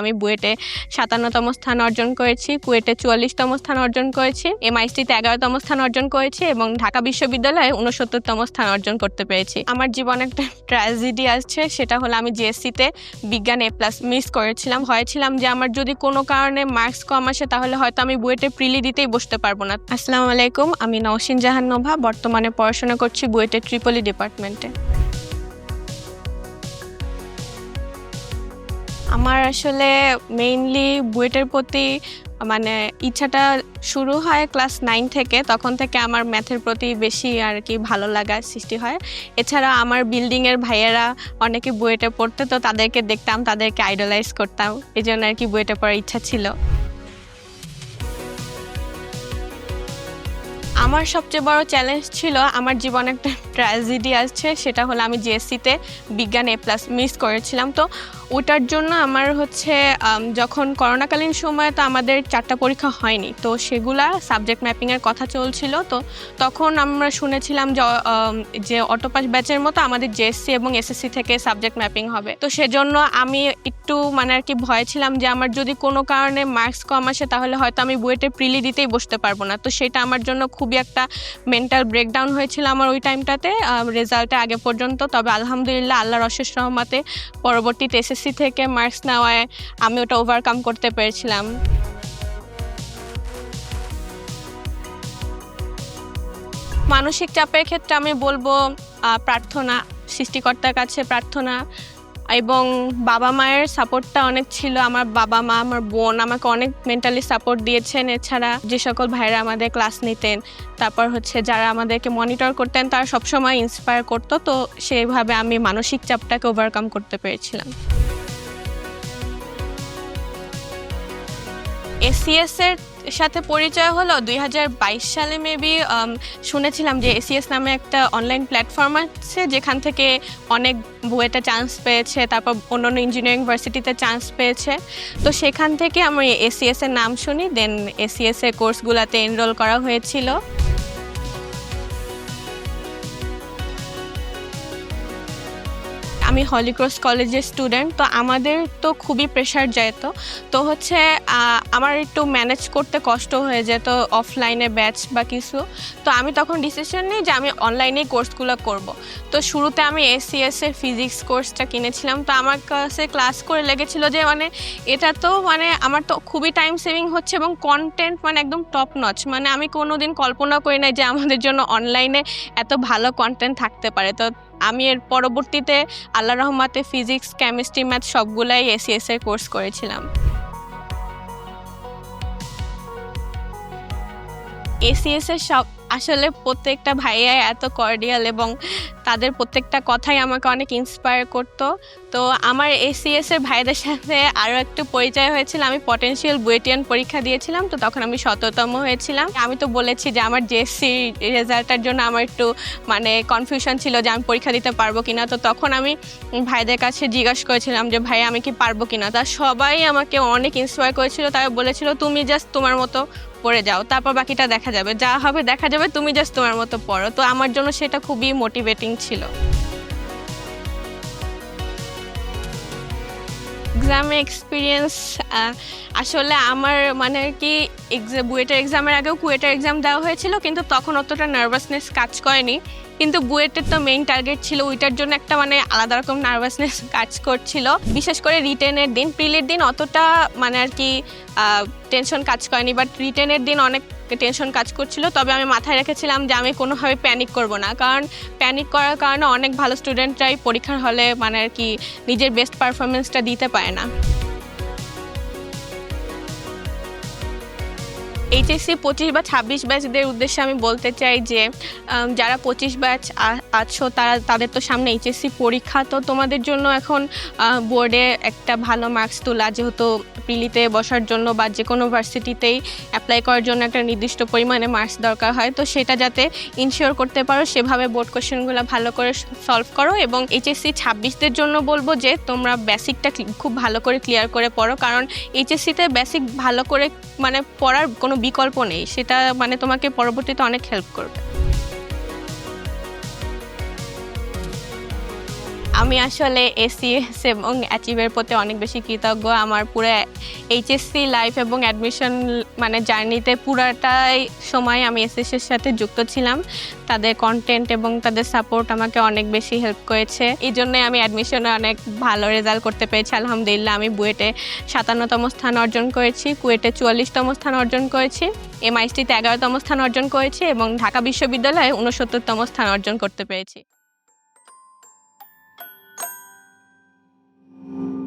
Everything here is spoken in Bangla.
আমি বুয়েটে সাতান্নতম স্থান অর্জন করেছি, কুয়েটে চুয়াল্লিশতম স্থান অর্জন করেছি, এমআইসটিতে এগারোতম স্থান অর্জন করেছি এবং ঢাকা বিশ্ববিদ্যালয়ে উনসত্তরতম স্থান অর্জন করতে পেরেছি। আমার জীবনে একটা ট্র্যাজেডি আছে সেটা হলো আমি জিএসসিতে বিজ্ঞান এ প্লাস মিস করেছিলাম। হয়েছিলাম যে আমার যদি কোনো কারণে মার্কস কম আসে, তাহলে হয়তো আমি বুয়েটে প্রিলি দিতেই বসতে পারব না। আসসালামু আলাইকুম, আমি নওশিন জাহান নোভা, বর্তমানে পড়াশোনা করছি বুয়েটের ট্রিপলি ডিপার্টমেন্টে। আমার আসলে মেইনলি বুয়েটের প্রতি মানে ইচ্ছাটা শুরু হয় ক্লাস নাইন থেকে, তখন থেকে আমার ম্যাথের প্রতি বেশি আর কি ভালো লাগা সৃষ্টি হয়। এছাড়া আমার বিল্ডিংয়ের ভাইয়েরা অনেকে বুয়েটে পড়তে, তো তাদেরকে দেখতাম, তাদেরকে আইডলাইজ করতাম। এই জন্য আর কি বুয়েটে পড়ার ইচ্ছা ছিল। আমার সবচেয়ে বড় চ্যালেঞ্জ ছিল, আমার জীবনে একটা ট্র্যাজেডি আছে সেটা হলো আমি জিএসসিতে বিজ্ঞান এ প্লাস মিস করেছিলাম। তো ওটার জন্য আমার হচ্ছে যখন করোনাকালীন সময়ে তো আমাদের চারটা পরীক্ষা হয়নি, তো সেগুলা সাবজেক্ট ম্যাপিংয়ের কথা চলছিল, তো তখন আমরা শুনেছিলাম যে যে অটোপাস ব্যাচের মতো আমাদের জেএসসি এবং এসএসসি থেকে সাবজেক্ট ম্যাপিং হবে। তো সেজন্য আমি একটু মানে আর কি ভয় ছিলাম যে, আমার যদি কোনো কারণে মার্কস কম আসে তাহলে হয়তো আমি বুয়েটে প্রিলি দিতেই বসতে পারব না। তো সেটা আমার জন্য খুবই একটা মেন্টাল ব্রেকডাউন হয়েছিল আমার ওই টাইমটাতে রেজাল্টে আগে পর্যন্ত। তবে আলহামদুলিল্লাহ আল্লাহর অশেষ রহমাতে পরবর্তীতে এসএসসি থেকে মার্কস নেওয়ায় আমি ওটা ওভারকাম করতে পেরেছিলাম। মানসিক চাপের ক্ষেত্রে আমি বলব প্রার্থনা, সৃষ্টিকর্তার কাছে প্রার্থনা এবং বাবা মায়ের সাপোর্টটা অনেক ছিল। আমার বাবা মা, আমার বোন আমাকে অনেক মেন্টালি সাপোর্ট দিয়েছেন। এছাড়া যে সকল ভাইরা আমাদের ক্লাস নিতেন, তারপর হচ্ছে যারা আমাদেরকে মনিটর করতেন, তারা সবসময় ইন্সপায়ার করতো। তো সেইভাবে আমি মানসিক চাপটাকে ওভারকাম করতে পেরেছিলাম। এসিএস এর সাথে পরিচয় হলো, দুই হাজার বাইশ সালে মেবি শুনেছিলাম যে এসিএস নামে একটা অনলাইন প্ল্যাটফর্ম আছে, যেখান থেকে অনেক বুয়েটা চান্স পেয়েছে, তারপর অন্য অন্য ইঞ্জিনিয়ারিং ভার্সিটিতে চান্স পেয়েছে। তো সেখান থেকে আমি এসিএস এর নাম শুনি দেন এসিএস এর কোর্সগুলোতে এনরোল করা হয়েছিল। আমি হলিক্রস কলেজের স্টুডেন্ট তো আমাদের তো খুবই প্রেশার যেত। তো হচ্ছে আমার একটু ম্যানেজ করতে কষ্ট হয়ে যেত অফলাইনে ব্যাচ বা কিছু। তো আমি তখন ডিসিশন নিই যে আমি অনলাইনেই কোর্সগুলো করব। তো শুরুতে আমি এসিএস ফিজিক্স কোর্সটা কিনেছিলাম। তো আমার কাছে ক্লাস করে লেগেছিল যে মানে এটা তো মানে আমার তো খুবই টাইম সেভিং হচ্ছে এবং কন্টেন্ট মানে একদম টপ নচ মানে আমি কোনো দিন কল্পনা করি নাই যে আমাদের জন্য অনলাইনে এত ভালো কন্টেন্ট থাকতে পারে। তো আমি এর পরবর্তীতে আল্লাহ রহমাতে ফিজিক্স, কেমিস্ট্রি, ম্যাথ সবগুলাই এসিএস এর কোর্স করেছিলাম। এসিএস এর সব আসলে প্রত্যেকটা ভাইয়াই এত কর্ডিয়াল এবং তাদের প্রত্যেকটা কথাই আমাকে অনেক ইন্সপায়ার করতো। তো আমার এসিএস এর ভাইদের সাথে আরও একটু পরিচয় হয়েছিল। আমি পটেনশিয়াল বুয়েটিয়ান পরীক্ষা দিয়েছিলাম, তো তখন আমি শততম হয়েছিলাম। আমি তো বলেছি যে আমার জেএসসি রেজাল্টের জন্য আমার একটু মানে কনফিউশন ছিল যে আমি পরীক্ষা দিতে পারব কিনা। তো তখন আমি ভাইদের কাছে জিজ্ঞাসা করেছিলাম যে ভাই আমি কি পারব কিনা? তা সবাই আমাকে অনেক ইন্সপায়ার করেছিল। তারা বলেছিল, তুমি জাস্ট তোমার মতো পড়ে যাও, তারপর বাকিটা দেখা যাবে। যা হবে দেখা যাবে তুমি জাস্ট তোমার মতো পড়ো। তো আমার জন্য সেটা খুবই মোটিভেটিং ছিল। এক্সামে এক্সপিরিয়েন্স আসলে আমার মানে আর কি বুয়েটের এক্সামের আগেও কুয়েটার এক্সাম দেওয়া হয়েছিল, কিন্তু তখন অতটা নার্ভাসনেস কাজ করেনি। কিন্তু বুয়েটের তো মেইন টার্গেট ছিল, ওইটার জন্য একটা মানে আলাদা রকম নার্ভাসনেস কাজ করছিল। বিশেষ করে রিটেনের দিন প্রিলির দিন অতটা মানে আর কি টেনশন কাজ করেনি বাট রিটেনের দিন অনেক টেনশন কাজ করছিল। তবে আমি মাথায় রেখেছিলাম যে আমি কোনোভাবে প্যানিক করব না। কারণ প্যানিক করার কারণে অনেক ভালো স্টুডেন্টরাই পরীক্ষার হলে মানে আর কি নিজের বেস্ট পারফরমেন্সটা দিতে পারে না। এইচএসসি পঁচিশ বা ছাব্বিশ ব্যাচদের উদ্দেশ্যে আমি বলতে চাই যে যারা পঁচিশ ব্যাচ আছো, তারা, তাদের তো সামনে এইচএসসি পরীক্ষা। তো তোমাদের জন্য এখন বোর্ডে একটা ভালো মার্কস তোলা, যেহেতু প্রিলিতে বসার জন্য বা যে কোনো ভার্সিটিতেই অ্যাপ্লাই করার জন্য একটা নির্দিষ্ট পরিমাণে মার্কস দরকার হয়। তো সেটা যাতে ইনশিওর করতে পারো, সেভাবে বোর্ড কোশ্চেনগুলো ভালো করে সলভ করো এবং এইচএসসি ছাব্বিশদের জন্য বলব যে, তোমরা বেসিকটা খুব ভালো করে ক্লিয়ার করে পড়ো। কারণ এইচএসসিতে বেসিক ভালো করে মানে পড়ার কোনো বিকল্প নেই সেটা মানে তোমাকে পরবর্তীতে অনেক হেল্প করবে। আমি আসলে এসিএস এবং অ্যাচিভের প্রতি অনেক বেশি কৃতজ্ঞ। আমার পুরো এইচএসসি লাইফ এবং অ্যাডমিশন মানে জার্নিতে পুরাটাই সময় আমি এসএস এর সাথে যুক্ত ছিলাম। তাদের কন্টেন্ট এবং তাদের সাপোর্ট আমাকে অনেক বেশি হেল্প করেছে। এই জন্যে আমি অ্যাডমিশনে অনেক ভালো রেজাল্ট করতে পেরেছি, আলহামদুলিল্লাহ। আমি বুয়েটে সাতান্নতম স্থান অর্জন করেছি, কুয়েটে চুয়াল্লিশতম স্থান অর্জন করেছি, এমআইসটিতে এগারোতম স্থান অর্জন করেছি এবং ঢাকা বিশ্ববিদ্যালয়ে উনসত্তরতম স্থান অর্জন করতে পেরেছি। Thank you.